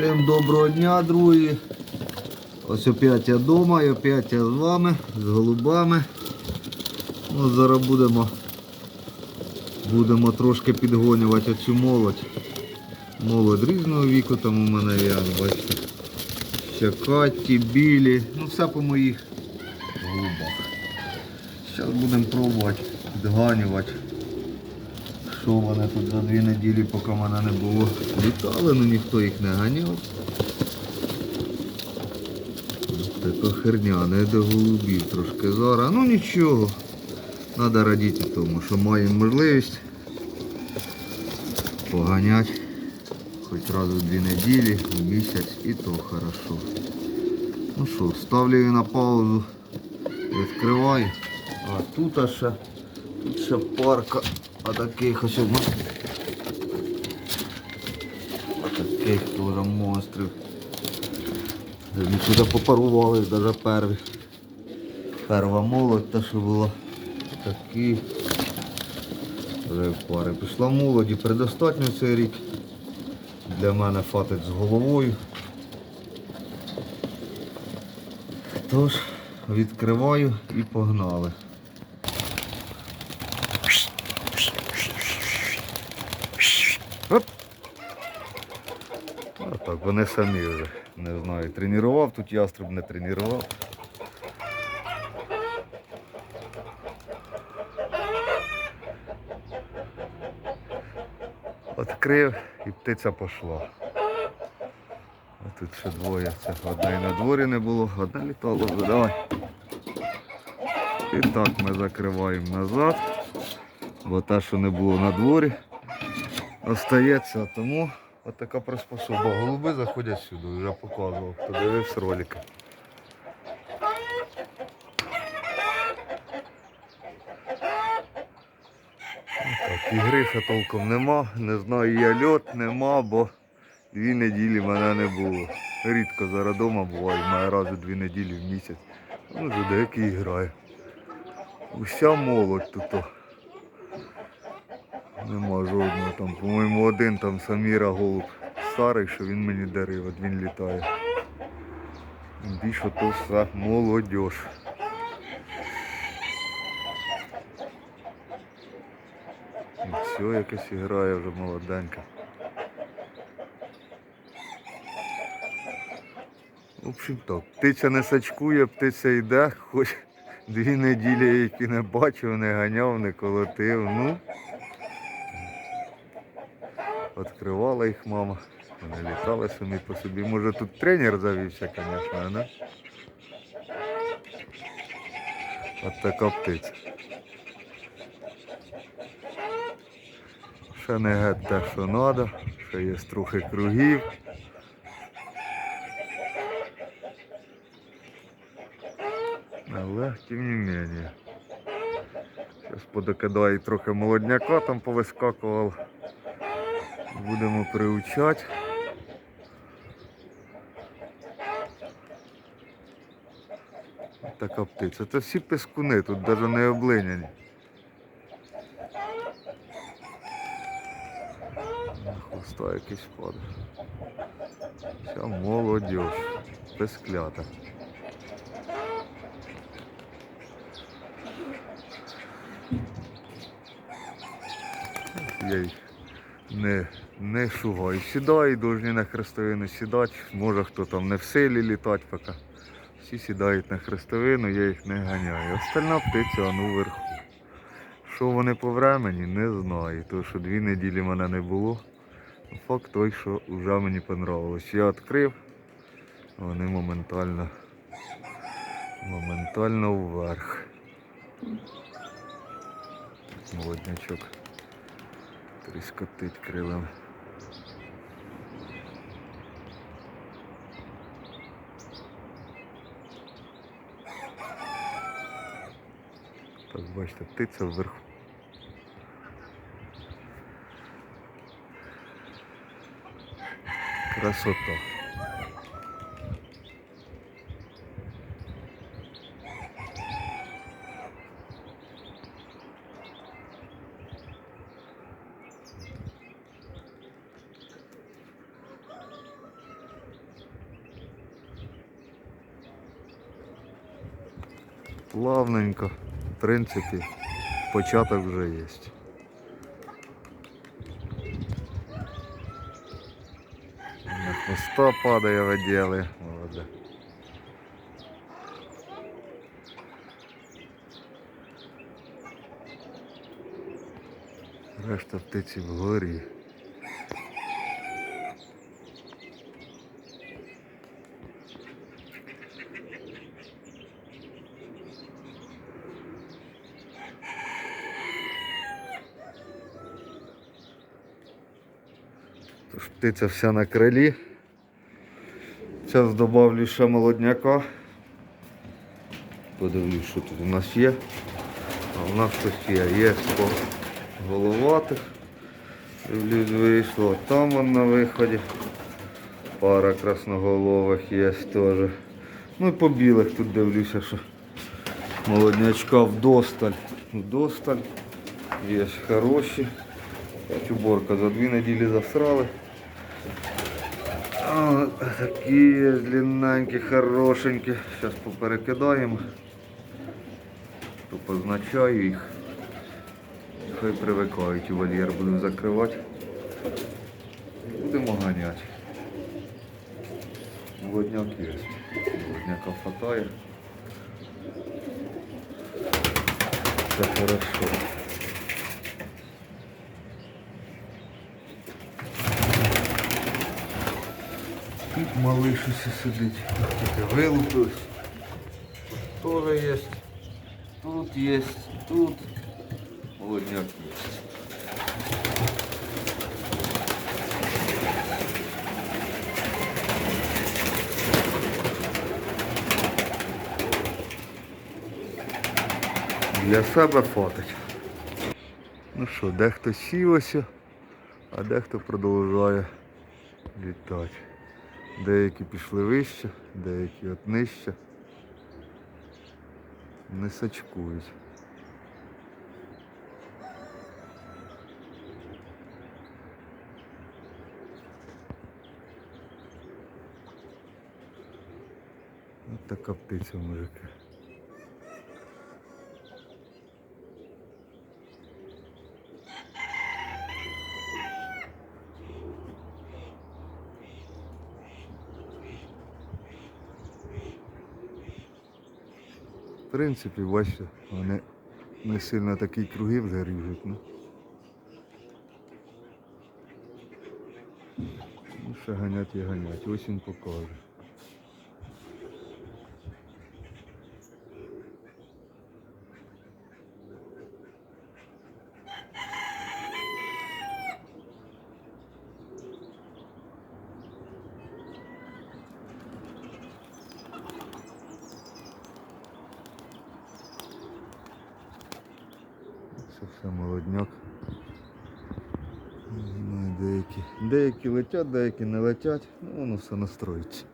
Всім доброго дня, друзі. Ось опять я вдома і опять я з вами, з голубами. Ну, зараз будемо, будемо трошки підгонювати оцю молодь. Молодь різного віку там у мене є, бачите. Чакаті, білі, ну все по моїх голубах. Зараз будемо пробувати підганювати. Що вони тут за дві неділі, поки мене не було. Літали, ну ніхто їх не ганяв. Така херня, не до голубів трошки зараз. Ну нічого. Треба радіти тому, що маємо можливість поганяти хоч раз у дві неділі, в місяць і то хорошо. Ну що, ставлю її на паузу, відкриваю. А тут ще, тут ще парка. А таких ось одна. Таких теж монстрів. Вони сюди попарували, навіть перві. Перва молодь та що була. Такі. Вже пари пішла молоді, предостатньо цей рік. Для мене фатить з головою. Тож, відкриваю і погнали. Оп. А так, вони самі вже. Не знаю, тренував тут яструб, не тренував. Відкрив і птиця пішла. А тут ще двоє. Це одна і на дворі не було, одна літала вже. Давай. І так ми закриваємо назад. Бо те, що не було на дворі, остається. Тому отака приспособа. Голуби заходять сюди, вже показував, хто дивився ролики. Так, ігри ще толком нема, не знаю, я льот нема, бо дві неділі мене не було. Рідко зараз вдома буваю, має раз у дві неділі в місяць. Ну, вже деякий грає. Уся молодь тут. Нема жодного там, по-моєму, один там Саміра голуб старий, що він мені дарив, от він літає. Більше то все молодь. Все якось грає вже молоденька. В общем так, птиця не сачкує, птиця йде, хоч дві неділі, які не бачив, не ганяв, не колотив. Ну, Відкривала їх мама. Вони літали самі по собі. Може тут тренер завівся, звісно, не? От така птиця. Ще не геть те, що треба, ще є трохи кругів. Але тим не менее. Зараз подокидаю трохи молодняка там повискакував. Будемо приучати. Така птиця. Це всі пескуни, тут навіть не облиняні. Хвоста якийсь падає. Вся молодь. Песклята. Я їх не, не шугаю. Сідаю, повинні на хрестовину сідати. Може хто там не в силі літати поки. Всі сідають на хрестовину, я їх не ганяю. Остальна птиця воно вверху. Що вони по времені, не знаю. Тому що дві неділі мене не було. Факт той, що вже мені понравилось. Я відкрив, вони моментально, моментально вверх. Молоднячок тріскотить крилем. Ось бачите, птиця вверху. Красота. Плавненько. В принципі, початок вже є. На хвоста падає виділи. Молоде. Решта птиці вгорі. Птиця вся на крилі. Зараз добавлю ще молодняка. Подивлюсь, що тут у нас є. А у нас щось є. Є по головатих. Дивлюсь, вийшло. Там вон на виході. Пара красноголових є теж. Ну і по білих тут дивлюся, що молоднячка вдосталь. Вдосталь. Є хороші. Уборка за дві неділі засрали. А, такі длинненькі, хорошенькі. Зараз поперекидаємо. То позначаю їх. Хай привикають у вольєр будемо закривати. Будемо ганяти. Молодняк є. Молодняка хватає. Все хорошо. Малий щось сидить. Тільки вилупилось. Тут є. Тут є. Тут. Молодняк є. Для себе фотить. Ну що, дехто сілося, а дехто продовжує літати. Деякі пішли вище, деякі от нижче. Не сачкують. Ось така птиця, мужики. Принципі, бачите, вони не сильно такі круги вже ріжуть. Ну. Ну, ще ганять і ганять. Ось він покаже. Це все молодняк. Ну, деякі, деякі летять, деякі не летять, ну воно все настроїться.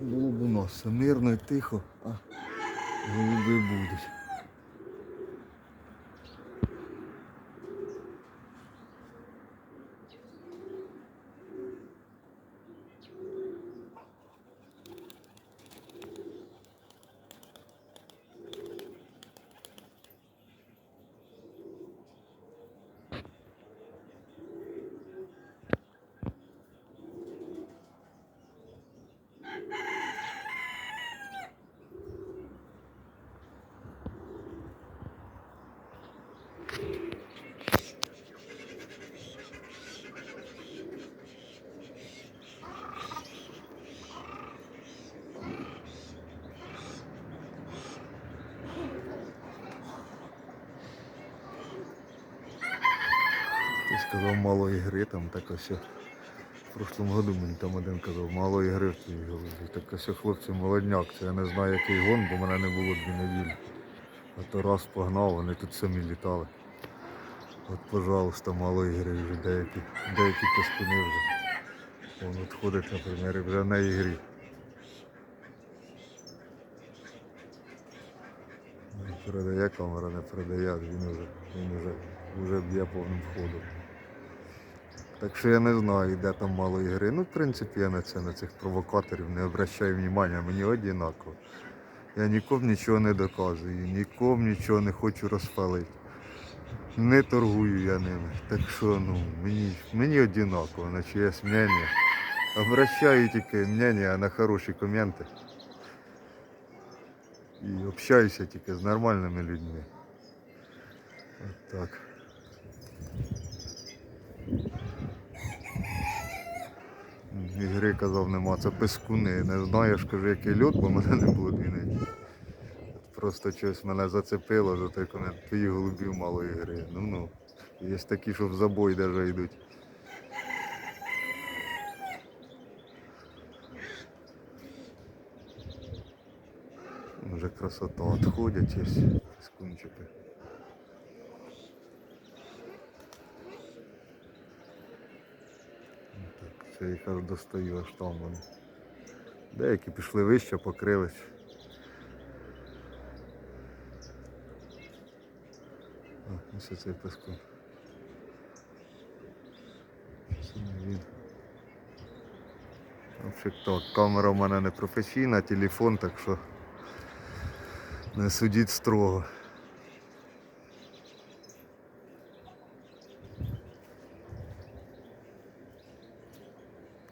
Було б у нас все мирно і тихо, а голуби будуть. Ти сказав мало ігри, там так ось. В прошлому году мені там один казав, мало ігри в цій голубі. Так ось хлопці молодняк, це я не знаю який гон, бо мене не було дві неділі. А то раз погнав, вони тут самі літали. От, пожалуйста, мало ігри вже деякі, деякі спині вже. Вон от ходить, наприклад, і вже на ігрі. Не Передає камера, не передає, він вже, він вже, вже б'є повним ходом. Так що я не знаю, де там мало ігри. Ну, в принципі, я на це, на цих провокаторів не обращаю внимання, мені однаково. Я нікому нічого не доказую, нікому нічого не хочу розпалити. Не торгую я ними. Так що ну, мені, мені однаково, на чиєсь мнення. Обращаю тільки мнення на хороші коменти. І общаюся тільки з нормальними людьми. От так. Ігри казав нема, це пескуни. Не знаєш, кажу, який льот, бо мене не було дві. Просто щось мене зацепило за той комент. Твої голубів мало ігри. Ну ну. Є такі, що в забой даже йдуть. Вже красота відходять ось пескунчики. Так, це аж достаю, аж там вони. Деякі пішли вище, покрились. А, ось цей пескун. Це не він. Так, камера в мене не професійна, телефон, так що не судіть строго.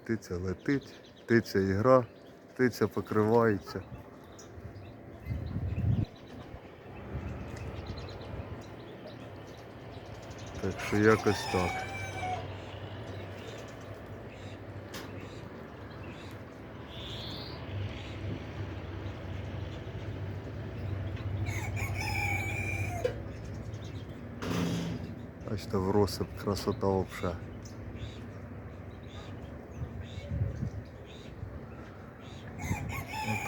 Птиця летить, птиця ігра, птиця покривається. Так що якось так. Бачите, в розсип красота вообще.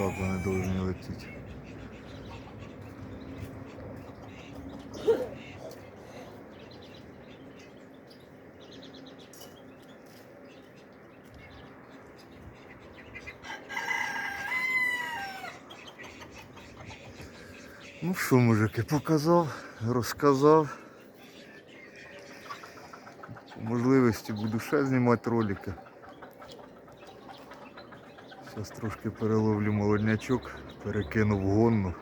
Отак вони повинні летіти. Ну що, мужики, показав, розказав. По можливості буду ще знімати ролики. Зараз трошки переловлю молоднячок, перекину гонну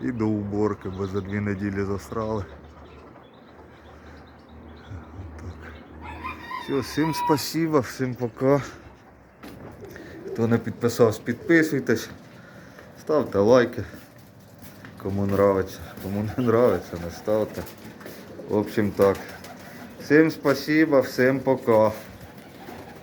і до уборки, бо за дві неділі засрали. Так. Все, всім спасибо, всім пока. Хто не підписався, підписуйтесь, ставте лайки. Кому нравится, кому не нравится, не ставте. В общем так. Всім спасибо, всім пока.